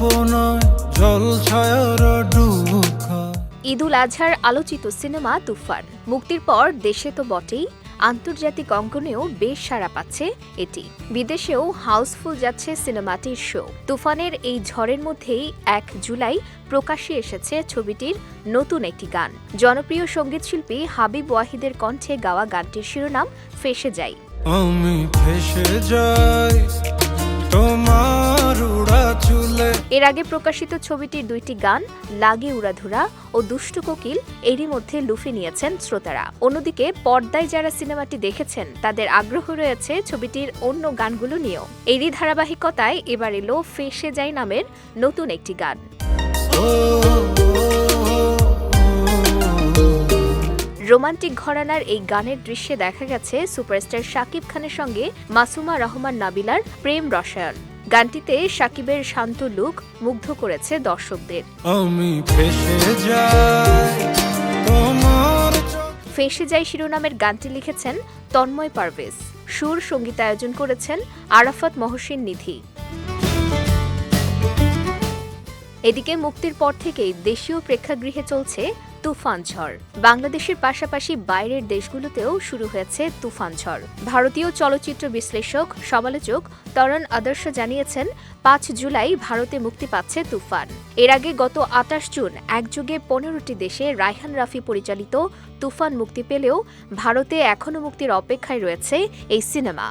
কল্পনায় জল ছায়ার ঈদুল আজহার আলোচিত সিনেমা তুফান। মুক্তির পর দেশে তো বটেই আন্তর্জাতিক অঙ্গনেও বেশ সাড়া পাচ্ছে এটি। বিদেশেও হাউসফুল যাচ্ছে সিনেমাটির শো। তুফানের এই ঝড়ের মধ্যেই এক জুলাই প্রকাশ্যে এসেছে ছবিটির নতুন একটি গান। জনপ্রিয় সঙ্গীতশিল্পী হাবিব ওয়াহিদের কণ্ঠে গাওয়া গানটির শিরোনাম ফেসে যাই। আমি ফেসে যাই এর আগে প্রকাশিত ছবিটির দুইটি গান, লাগে উড়াধুরা ও দুষ্টু কোকিল, এরই মধ্যে লুফে নিয়েছেন শ্রোতারা। অন্যদিকে পর্দায় যারা সিনেমাটি দেখেছেন, তাদের আগ্রহ রয়েছে ছবিটির অন্য গানগুলো নিয়েও। এরই ধারাবাহিকতায় এবার এলো ফেসে যাই নামের নতুন একটি গান। রোমান্টিক ঘরানার এই গানের দৃশ্যে দেখা গেছে সুপারস্টার শাকিব খানের সঙ্গে মাসুমা রহমান নাবিলার প্রেম রসায়ন। গানটিতে সাকিবের শান্ত লুক মুগ্ধ করেছে দর্শকদের। আমি ফেসে যাই তোমার চোখ। ফেসে যাই শিরোনামের গানটি লিখেছেন তন্ময় পারভেজ। সুর সঙ্গীতায়োজন করেছেন আরাফাত মহসিন নিধি। এদিকে মুক্তির পর থেকেই দেশীয় প্রেক্ষাগৃহে চলছে তুফান ঝড়। বাংলাদেশের পাশাপাশি বাইরের দেশগুলোতেও শুরু হয়েছে তুফান ঝড়। ভারতীয় চলচ্চিত্র বিশ্লেষক, সমালোচক তরণ আদর্শ জানিয়েছেন, পাঁচ জুলাই ভারতে মুক্তি পাচ্ছে তুফান। এর আগে গত আটাশ জুন একযোগে পনেরোটি দেশে রায়হান রাফি পরিচালিত তুফান মুক্তি পেলেও ভারতে এখনও মুক্তির অপেক্ষায় রয়েছে এই সিনেমা।